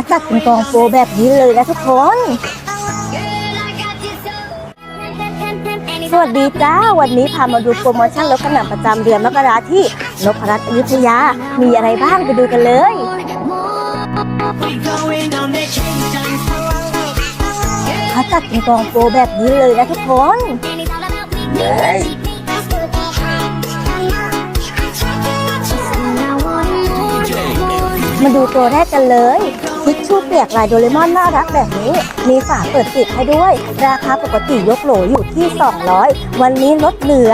เขาจัดเป็นกองโปรแบบนี้เลยนะทุกคน สวัสดีจ้า วันนี้พามาดูโปรโมชั่นลดกระหน่ำประจำเดือนมกราที่นพรัตน์อยุธยา มีอะไรบ้างไปดูกันเลยเขาจัดเป็นกองโปรแบบนี้เลยนะทุกคนมาดูตัวแรกกันเลย ทิชชู่เปียกลายโดเรมอนน่ารักแบบนี้ มีฝาเปิดปิดให้ด้วย ราคาปกติยกโหลอยู่ที่ 200 วันนี้ลดเหลือ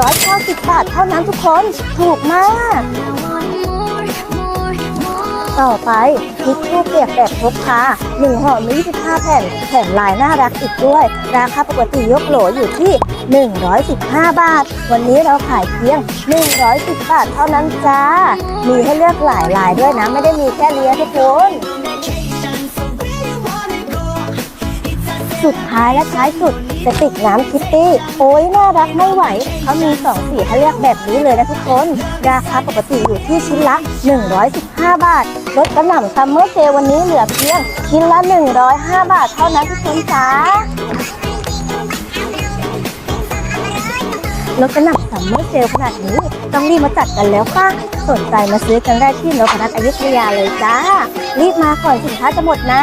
190 บาทเท่านั้นทุกคน ถูกมาก ต่อไปทิชชู่เปียกแบบพกพา1ห่อมี25แผ่นแผ่นลายน่ารักอีกด้วย ราคาปกติยกโหลอยู่ที่115 บาท วันนี้เราขายเพียง 110 บาทเท่านั้นจ้า มีให้เลือกหลายลายด้วยนะ ไม่ได้มีแค่นี้นะทุกคน สุดท้ายและท้ายสุดกระติกน้ำคิตตี้ โอ้ยน่ารักไม่ไหว เขามี 2 สีให้เลือกแบบนี้เลยนะทุกคน ราคาปกติอยู่ที่ชิ้นละ 115 บาท ลดกระหน่ำซัมเมอร์เซลวันนี้เหลือเพียง ชิ้นละ 105 บาทเท่านั้นทุกคนจ้าลดกระหน่ำซัมเมอร์เซลขนาดนี้ ต้องรีบมาจัดกันแล้วป่ะ สนใจมาซื้อกันได้ที่โนพรัตน์อยุธยาเลยจ้า รีบมาก่อนสินค้าจะหมดนะ